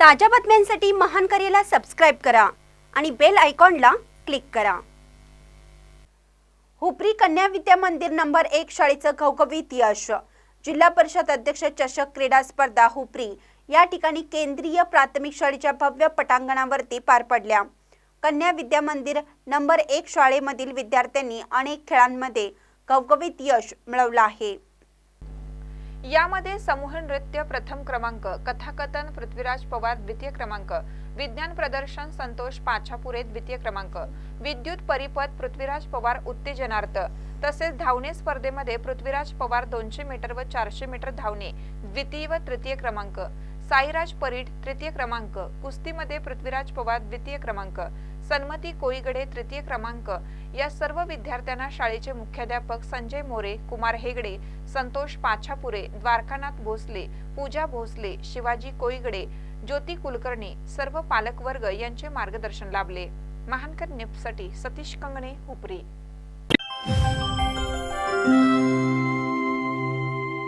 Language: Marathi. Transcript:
ताज्या बातम्यांसाठी महान करेला सबस्क्राईब करा आणि बेल आयकॉनला क्लिक करा. हुपरी कन्या विद्या मंदिर नंबर एक शाळेचं घवघवीत यश जिल्हा परिषद अध्यक्ष चषक क्रीडा स्पर्धा हुपरी या ठिकाणी केंद्रीय प्राथमिक शाळेच्या भव्य पटांगणावरती पार पडल्या. कन्या विद्या मंदिर नंबर एक शाळेमधील विद्यार्थ्यांनी अनेक खेळांमध्ये घवघवीत यश मिळवलं आहे. यामध्ये समूह नृत्य प्रथम क्रमांक कथाकथन पृथ्वीराज पवार द्वितीय क्रमांक विज्ञान प्रदर्शन संतोष पाछापुरे द्वितीय क्रमांक विद्युत परिपथ पृथ्वीराज पवार उत्तेजनार्थ तसेच धावणे स्पर्धेमध्ये पृथ्वीराज पवार दोनशे मीटर व चारशे मीटर धावणे द्वितीय व तृतीय क्रमांक साईराज परीड तृतीय क्रमांक कुस्तीमध्ये पृथ्वीराज पवार द्वितीय क्रमांक सन्मती कोळीगडे तृतीय क्रमांक. या सर्व विद्यार्थ्यांना शाळेचे मुख्याध्यापक संजय मोरे कुमार हेगडे संतोष पाछापुरे द्वारकानाथ भोसले पूजा भोसले शिवाजी कोळीगडे ज्योती कुलकर्णी सर्व पालकवर्ग यांचे मार्गदर्शन लाभले. महानकर निपसाठी सतीश कंगणे हुपरी.